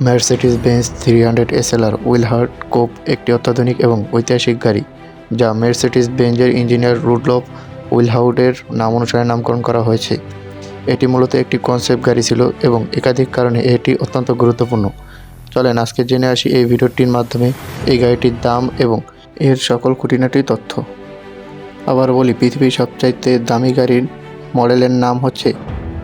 Mercedes Benz three hundred SLR Uhlenhaut coupe একটি অত্যাধুনিক এবং ঐতিহাসিক গাড়ি, যা মার্সিডিজ বেঞ্জের ইঞ্জিনিয়ার রুডলফ উইলহাউডের নাম অনুসারে নামকরণ করা হয়েছে। এটি মূলত একটি কনসেপ্ট গাড়ি ছিল এবং একাধিক কারণে এটি অত্যন্ত গুরুত্বপূর্ণ। চলেন, আজকে জেনে আসি এই ভিডিওটির মাধ্যমে এই গাড়িটির দাম এবং এর সকল খুঁটিনাটি তথ্য। আবার বলি, পৃথিবীর সবচাইতে দামি গাড়ির মডেলের নাম হচ্ছে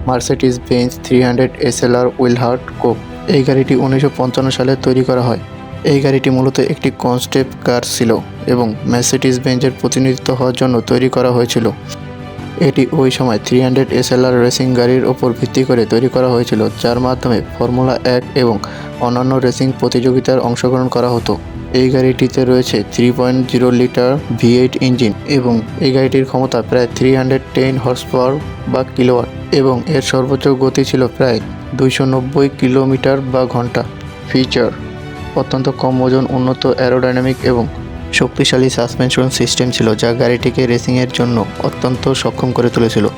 Mercedes Benz three hundred SLR Uhlenhaut coupe এই গাড়িটি উনিশশো পঞ্চান্ন সালে তৈরি করা হয়। এই গাড়িটি মূলত একটি কনস্টেপ কার ছিল এবং মার্সিডিজ বেঞ্জের প্রতিনিধিত্ব হওয়ার জন্য তৈরি করা হয়েছিল। এটি ওই সময় থ্রি হান্ড্রেড এসএলআর রেসিং গাড়ির ওপর ভিত্তি করে তৈরি করা হয়েছিল, যার মাধ্যমে ফর্মুলা এক এবং অন্যান্য রেসিং প্রতিযোগিতার অংশগ্রহণ করা হতো। এই গাড়িটিতে রয়েছে three point zero litre V eight engine এবং এই গাড়িটির ক্ষমতা প্রায় three hundred ten horse power বা কিলোওয়াট এবং এর সর্বোচ্চ গতি ছিল প্রায় দুইশো নব্বই কিলোমিটার বা ঘণ্টা। ফিচার অত্যন্ত কম ওজন, উন্নত অ্যারোডাইনামিক এবং শক্তিশালী সাসপেনশন সিস্টেম ছিল যা গাড়িটিকে রেসিংয়ের জন্য অত্যন্ত সক্ষম করে তুলেছিল।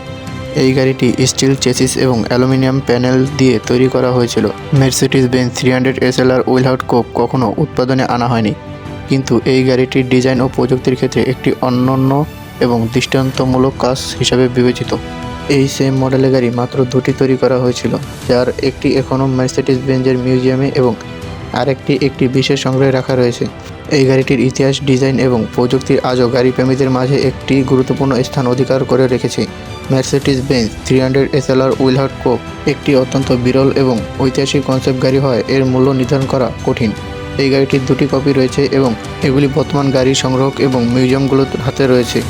এই গাড়িটি স্টিল চেসিস এবং অ্যালুমিনিয়াম প্যানেল দিয়ে তৈরি করা হয়েছিল। Mercedes Benz three hundred S L SLR Uhlenhaut coupe কখনও উৎপাদনে আনা হয়নি। কিন্তু এই গাড়িটির ডিজাইন ও প্রযুক্তির ক্ষেত্রে একটি অনন্য এবং দৃষ্টান্তমূলক কাজ হিসাবে বিবেচিত। এই সেম মডেলের গাড়ি মাত্র দুটি তৈরি করা হয়েছিল, যার একটি এখনও মার্সিডিজ বেঞ্জের মিউজিয়ামে এবং আরেকটি একটি বিশেষ সংগ্রহে রাখা রয়েছে। এই গাড়িটির ইতিহাস, ডিজাইন এবং প্রযুক্তির আজও গাড়ি প্রেমীদের মাঝে একটি গুরুত্বপূর্ণ স্থান অধিকার করে রেখেছে। Mercedes Benz three hundred SLR Uhlenhaut coupe একটি অত্যন্ত বিরল এবং ঐতিহাসিক কনসেপ্ট গাড়ি হয়, এর মূল্য নির্ধারণ করা কঠিন। এই গাড়িটির দুটি কপি রয়েছে এবং এগুলি বর্তমান গাড়ি সংগ্রহক এবং মিউজিয়ামগুলোর হাতে রয়েছে।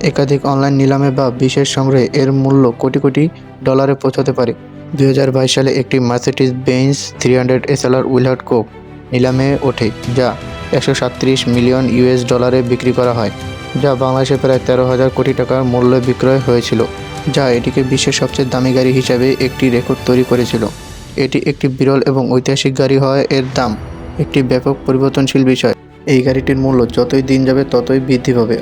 একাধিক অনলাইন নিলামে বা বিশেষ সংগ্রহে এর মূল্য কোটি কোটি ডলারে পৌঁছাতে পারে। দুই হাজার বাইশ সালে একটি Mercedes Benz three hundred SLR Uhlenhaut coupe নিলামে ওঠে, যা একশো মিলিয়ন ইউএস ডলারে বিক্রি করা হয়, যা বাংলাদেশে প্রায় তেরো হাজার কোটি টাকার মূল্যে বিক্রয় হয়েছিল, যা এটিকে বিশ্বের সবচেয়ে দামি গাড়ি হিসাবে একটি রেকর্ড তৈরি করেছিল। এটি একটি বিরল এবং ঐতিহাসিক গাড়ি হওয়ায় এর দাম একটি ব্যাপক পরিবর্তনশীল বিষয়। এই গাড়িটির মূল্য যতই দিন যাবে ততই বৃদ্ধি পাবে।